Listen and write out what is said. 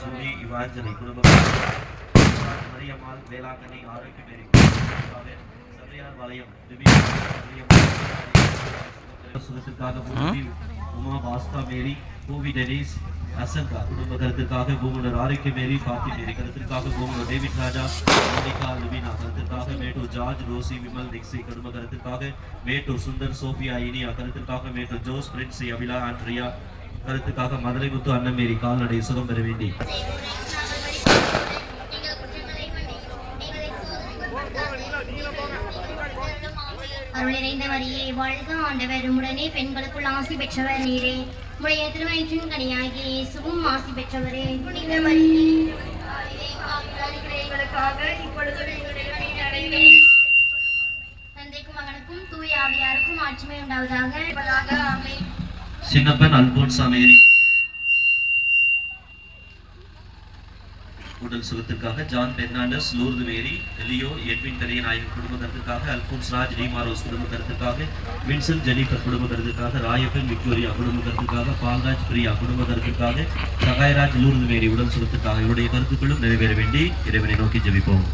Julie Evanjali குடும்ப மரியம்மாள் வேளாங்கண்ணி ஆரோக்கிய மேரி சபையார் வலயம் திவ்யா சுகத்திற்காக பூமி உமா பாஸ்கா மேரி பூவி டெனிஸ் அசன்கா குடும்ப கருத்துக்காக பூமுனர் ஆரோக்கிய மேரி பாத்தி மேரி கருத்திற்காக பூமுனர் David Raja Monica Lubina கருத்திற்காக Mettur George Rosie Vimal Dixie குடும்ப கருத்திற்காக மேட்டூர் சுந்தர் சோஃபியா இனியா கருத்திற்காக மேட்டூர் ஜோஸ் பிரின்சி அபிலா ஆண்ட்ரியா கருத்துக்காக மதுரை முத்து அன்னமேரி கால்நடை சுகம் பெற வேண்டி. அருள் நிறைந்த மரியே வாழ்க ஆண்டவர். உடனே பெண்களுக்குள் ஆசி பெற்றவர் நீரே உடைய திருவயிற்றின் கனியாகி இயேசுவும் ஆசி பெற்றவரே. புனித மரியே எங்களுக்காக இப்பொழுது எங்களுடைய அடைவே தந்தைக்கும் மகனுக்கும் தூய ஆவியாருக்கும் ஆட்சிமை உண்டாவதாக. ஆமென். சின்னப்பன் அல்போன்சா மேரி உடல் சுகத்திற்காக John Fernandes Lourdu Mary Leo Edwin Periyanayagan Nayagan கருத்துக்காக Alphons Raj ரீமாரோஸ் குடும்ப வின்சன் வின்சென்ட் ஜெனிஃபர் குடும்பத்திற்காக ராயப்பன் விக்டோரியா குடும்பத்திற்காக பால்ராஜ் பிரியா குடும்பத்திற்காக சகாயராஜ் லூர்து மேரி உடல் சுகத்திற்காக இவருடைய கருத்துக்களும் நிறைவேற வேண்டி இறைவனை நோக்கி ஜெபிப்போம்.